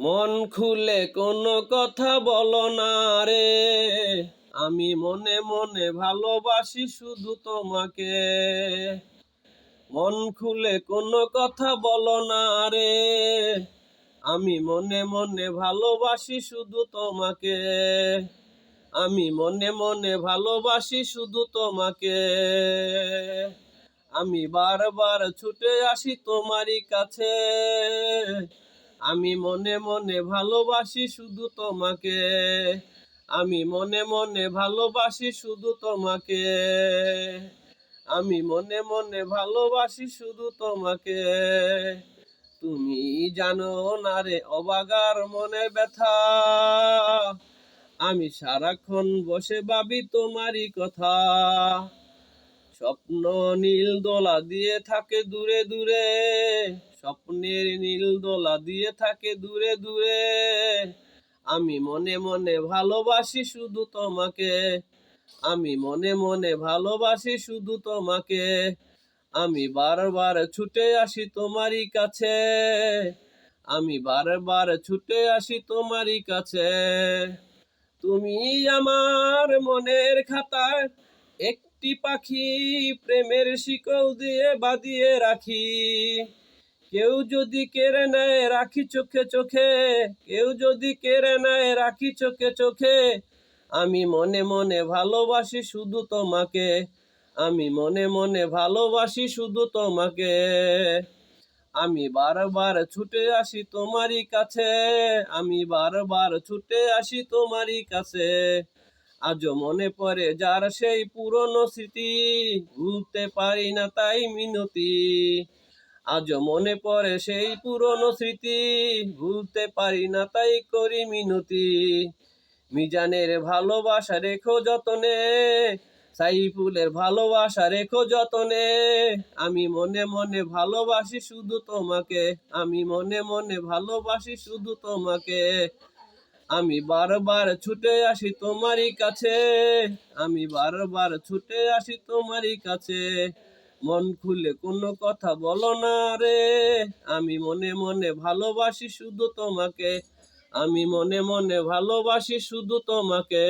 মন খুলে কোনো কথা বলো না রে। আমি মনে মনে ভালোবাসি শুধু তোমাকে। মন খুলে কোনো কথা বলো না রে। আমি মনে মনে ভালোবাসি শুধু তোমাকে। আমি মনে মনে ভালোবাসি শুধু তোমাকে। আমি বারবার ছুটে আসি তোমারই কাছে। আমি মনে মনে ভালোবাসি শুধু তোমাকে। আমি মনে মনে ভালোবাসি শুধু তোমাকে। আমি মনে মনে ভালোবাসি শুধু তোমাকে। তুমি জানো না রে অবাগার মনে ব্যথা। আমি সারাক্ষণ বসে ভাবি তোমারই কথা। স্বপ্ন নীল দোলা দিয়ে থাকে দূরে দূরে। স্বপ্নের নীল দোলা দিয়ে থাকে দূরে দূরে। আমি মনে মনে ভালোবাসি শুধু তোমাকে। আমি মনে মনে ভালোবাসি শুধু তোমাকে। আমি বারবার ছুটে আসি তোমারই কাছে। আমি বারবার ছুটে আসি তোমারই কাছে। তুমি আমার মনের খাতায় একটি পাখি প্রেমের শিকল দিয়ে বাঁধিয়ে রাখি। কেউ যদি কেড়ে নেয়, রাখি চোখে চোখে। কেউ যদি কেড়ে নেয়, রাখি চোখে চোখে। আমি মনে মনে ভালোবাসি শুধু তোমাকে। আমি মনে মনে ভালোবাসি শুধু তোমাকে। আমি বারবার ছুটে আসি তোমারই কাছে। আমি বারবার ছুটে আসি তোমারই কাছে। আজও মনে পড়ে যার সেই পুরনো স্মৃতি। ভুলতে পারি না তাই মিনতি। আজও মনে পড়ে সেই পুরনো স্মৃতি। ভুলতে পারি না তাই করি মিনতি। মিজানের ভালোবাসা রেখো যতনে, সাইফুলের ভালোবাসা রেখো যতনে। আমি মনে মনে ভালোবাসি শুধু তোমাকে, আমি মনে মনে ভালোবাসি শুধু তোমাকে। আমি বারবার ছুটে আসি তোমারই কাছে। আমি বারবার ছুটে আসি তোমারই কাছে। মন খুলে কোনো কথা বলো না রে। আমি মনে মনে ভালোবাসি শুধু তোমাকে। আমি মনে মনে ভালোবাসি শুধু তোমাকে।